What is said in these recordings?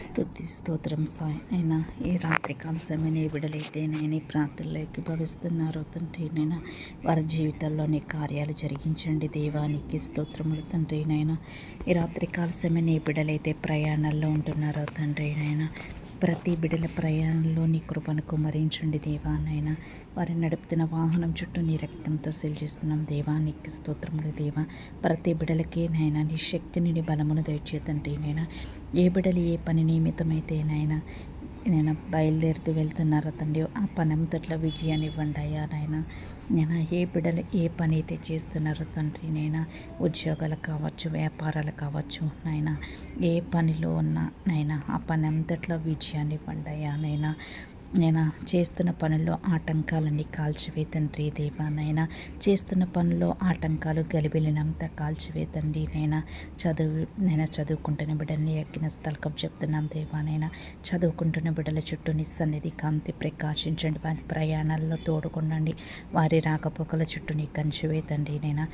స్థుతి స్తోత్రం సాయి అయినా ఈ రాత్రికాల సమయం ఏ బిడలైతే నేను ఈ ప్రాంతంలోకి భవిస్తున్నారో తండ్రి నైనా. వారి జీవితాల్లోని కార్యాలు జరిగించండి దేవానికి స్తోత్రములు తండ్రి నైనా. ఈ రాత్రికాల సమయం ఏ బిడలైతే ప్రయాణాల్లో ఉంటున్నారో తండ్రి నైనా. ప్రతి బిడల ప్రయాణంలో నీ కృపను కుమరించండి దేవా నాయన. వారి నడుపుతున్న వాహనం చుట్టూ నీ రక్తంతో చేస్తున్నాం దేవా. నీకు స్తోత్రములు దేవా. ప్రతి బిడలకి నాయన నీ శక్తిని నీ బలమును దయచేతంటే నైనా ఏ బిడలు ఏ పని నియమితమైతే నాయన నేను బయలుదేరుతూ వెళ్తున్నారు తండ్రి? ఆ పనంతట్లో విజయాన్ని ఇవ్వండి అయ్యా నాయన. నేను ఏ బిడ్డలు ఏ పని అయితే చేస్తున్నారో తండ్రి నైనా ఉద్యోగాలు కావచ్చు వ్యాపారాలు కావచ్చు నాయన ఏ పనిలో ఉన్నా నైనా ఆ పని అంతట్లో విజయాన్ని ఇవ్వండి అయ్యా నైనా నేను? చేస్తున్న పనుల్లో ఆటంకాలన్నీ కాల్చివేతండి దేవా నైనా చేస్తున్న పనుల్లో ఆటంకాలు గలిబిలినంత కాల్చివేతండి నైనా చదువు నేను చదువుకుంటున్న బిడ్డల్ని ఎక్కిన స్థలకం చెప్తున్నాం దేవా నైనా చదువుకుంటున్న బిడ్డల చుట్టూ నిస్సన్నిధి కాంతి ప్రకాశించండి. వారి ప్రయాణాల్లో తోడుకుండండి. వారి రాకపోకల చుట్టూ నీ కంచివేతండి నైనా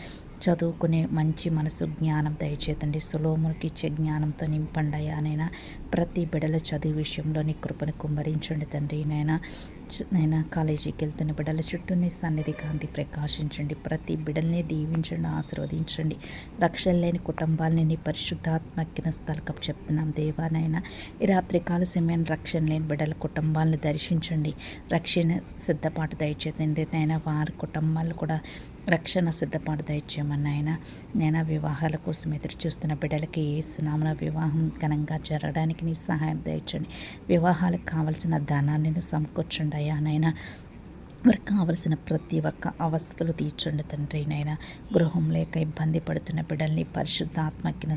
చదువుకునే మంచి మనసు జ్ఞానం దయచేతండి. సులోములకి ఇచ్చే జ్ఞానంతో నింపండి నైనా ప్రతి బిడల చదువు విషయంలో నీ కృపను కుమ్మరించండి తండ్రి నాయన నాయన కాలేజీకి వెళ్తున్న బిడ్డల చుట్టూ నీ సన్నిధి కాంతి ప్రకాశించండి. ప్రతి బిడ్డల్ని దీవించండి ఆశీర్వదించండి. రక్షణ లేని కుటుంబాలని నీ పరిశుద్ధాత్మకిన స్థలకం చెప్తున్నాం. దేవానైనా ఈ రాత్రి కాల సమయం రక్షణ లేని బిడ్డల కుటుంబాలను దర్శించండి. రక్షణ సిద్ధపాటు దయచేతండి నైనా వారి కుటుంబాలు కూడా రక్షణ సిద్ధపాటు దయచేయమని ఆయన నేను వివాహాల కోసం ఎదురు చూస్తున్న బిడ్డలకి ఏ సునామన వివాహం ఘనంగా జరగడానికి నీ సహాయం దయచండి వివాహాలకు కావలసిన ధనాన్ని సమకూర్చండి అయ్యా నైనా వారికి కావలసిన ప్రతి ఒక్క అవస్థలు తీర్చండి తండ్రి నైనా గృహం లేక ఇబ్బంది పడుతున్న బిడ్డల్ని పరిశుద్ధ ఆత్మకిన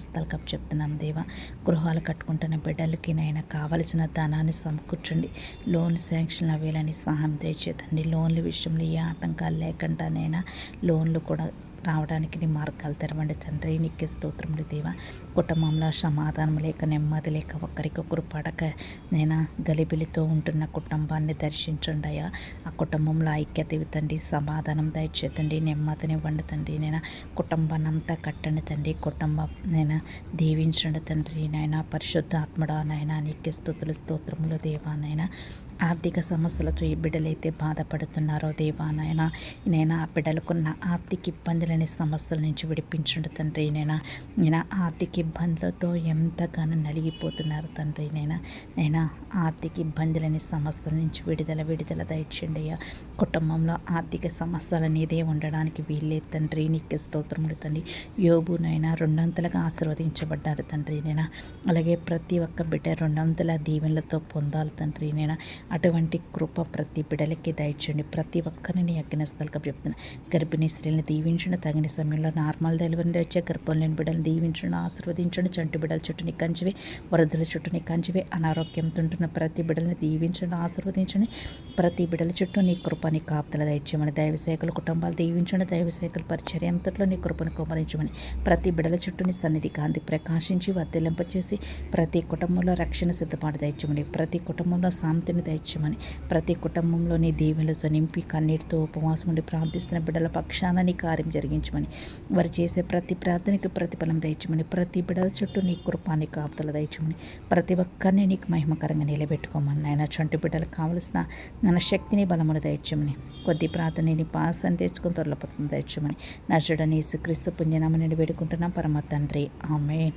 చెప్తున్నాం దేవా. గృహాలు కట్టుకుంటున్న బిడ్డలకి నైనా కావలసిన ధనాన్ని సమకూర్చండి లోన్ శాంక్షన్ అవ్వాలని సహాయం తెచ్చేదండి లోన్ల విషయంలో ఏ ఆటంకాలు లేకుండానైనా లోన్లు కూడా రావడానికి నీ మార్గాలు తెరవండి తండ్రి. నీకే స్తోత్రములు దేవ. కుటుంబంలో సమాధానం లేక నెమ్మది లేక ఒకరికొకరు పడక నేను గలిబిలితో ఉంటున్న కుటుంబాన్ని దర్శించండి అయ్యా. ఆ కుటుంబంలో ఐక్యత ఇవ్వండి సమాధానం దయచేతండి నెమ్మదిని ఇవ్వండి తండ్రి. నేను కుటుంబాన్ని అంతా కట్టండి తండ్రి. కుటుంబం నేను దీవించండి తండ్రి. నాయన పరిశుద్ధ ఆత్మడా నాయన నీకే స్థుతులు స్తోత్రములు దేవా నాయన. ఆర్థిక సమస్యలతో ఈ బిడ్డలైతే బాధపడుతున్నారో దేవా నాయన. నేను ఆ బిడ్డలకున్న ఆర్థిక ఇబ్బందులని సమస్యల నుంచి విడిపించండు తండ్రి నేను. నేను ఆర్థిక ఇబ్బందులతో ఎంతగానో నలిగిపోతున్నారు తండ్రి నేను. నేను ఆర్థిక ఇబ్బందులని సమస్యల నుంచి విడుదల విడుదల దయచండి అయ్యా. కుటుంబంలో ఆర్థిక సమస్యలు అనేదే ఉండడానికి వీల్లేదు తండ్రి. నీకు స్తోత్రములు తండ్రి. యోబునైనా రెండంతలుగా ఆశీర్వదించబడ్డారు తండ్రి నేను. అలాగే ప్రతి ఒక్క బిడ్డ రెండంతల దీవెనలతో పొందాలి తండ్రి నేను. అటువంటి కృప ప్రతి బిడలకి దయచండి ప్రతి ఒక్కరిని అగ్నస్థలక చెప్తున్నా గర్భిణీ స్త్రీలను దీవించండి. తగిన సమయంలో నార్మల్ డెలివరీ వచ్చే గర్భం లేని బిడ్డలు దీవించండి. ఆశీర్వదించండి. చంటి బిడ్డల చుట్టూని కంచివే వరదల చుట్టూని కంచివే అనారోగ్యంతో ఉంటున్న ప్రతి బిడ్డలను దీవించండి. ఆశీర్వదించండి. ప్రతి బిడ్డల చుట్టూ నీ కృపని కాపుతల దయచేయమని దైవశాఖల కుటుంబాలు దీవించండి. దైవశాఖల పరిచర్య అంతట్లో నీ కృపను కుమరించమని ప్రతి బిడల చుట్టూ నీ సన్నిధి కాంతి ప్రకాశించి వర్తిలింపచేసి ప్రతి కుటుంబంలో రక్షణ సిద్ధపాటు దయచమని ప్రతి కుటుంబంలో శాంతిని దయచేయమని ప్రతి కుటుంబంలోని దీవెలతో నింపి కన్నీటితో ఉపవాసం ఉండి ప్రార్థిస్తున్న బిడ్డల పక్షాన నీ కార్యం జరిగించమని. వారు చేసే ప్రతి ప్రార్థనకు ప్రతిఫలం దయచమని ప్రతి బిడ్డల చుట్టూ నీ కృపాన్ని కాపుతల దయచమని ప్రతి ఒక్కరిని నీకు మహిమకరంగా నిలబెట్టుకోమని ఆయన చంటి బిడ్డలకు కావలసిన నన్న శక్తిని బలమును దయచమని కొద్ది ప్రార్థనని అని తెచ్చుకుని త్వరలో దయచమని నజుడని క్రీస్తు పుణ్యనామని వేడుకుంటున్నాం. పరమ తండ్రి. ఆమె